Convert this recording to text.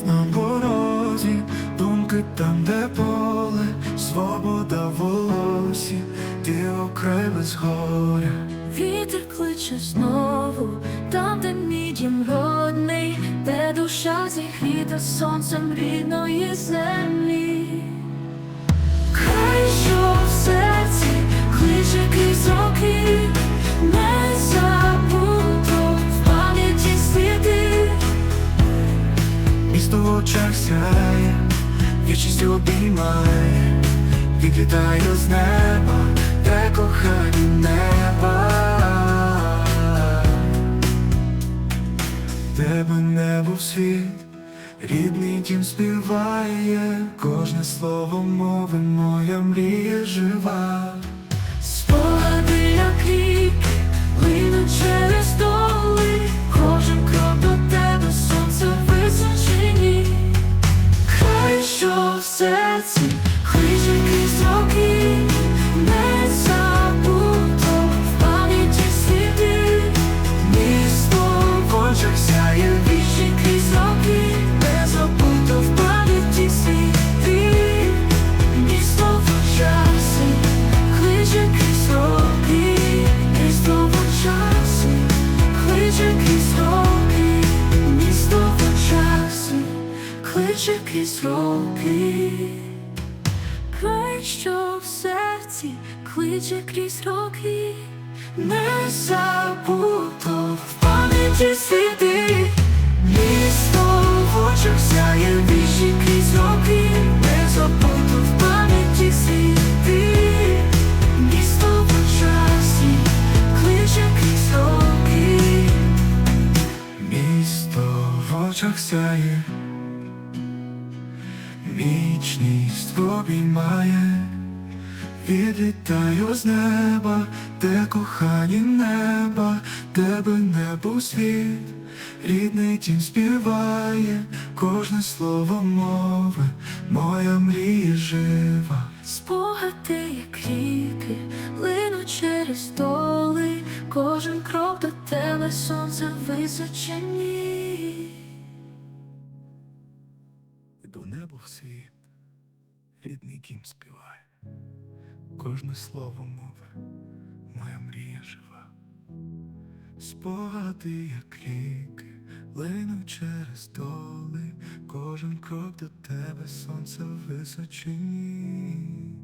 ніч на порозі, думки там, де поле, свобода в волосі, ти окрай без горя. Вітер кличе знову, там, де мій дім родний, де душа зігріта сонцем рідної землі. Місто в очах сяє, вічність обіймає, відлітає з неба, де кохані неба. Тебе небо в світ, рідний дім співає, кожне слово мови, моя мрія жива. Кличе крізь роки. Край, в серці, кличе крізь роки, не забуто в пам'яті сліди. місто в очах сяє, вічі крізь роки, Не забуто в пам'яті сліди, місто в часі, кличе крізь роки. Місто в очах сяє, вічність обіймає, відлітаю з неба, де кохані неба, тебе небо світ, рідний тім співає, кожне слово мови, моя мрія жива. Спогади, як ріки, линуть через доли, кожен крок до тебе, сонце в в світ, рідний кім співає, кожне слово мови, моя мрія жива. Спогади, як ріки, линуть через доли, кожен крок до тебе, сонце в височині.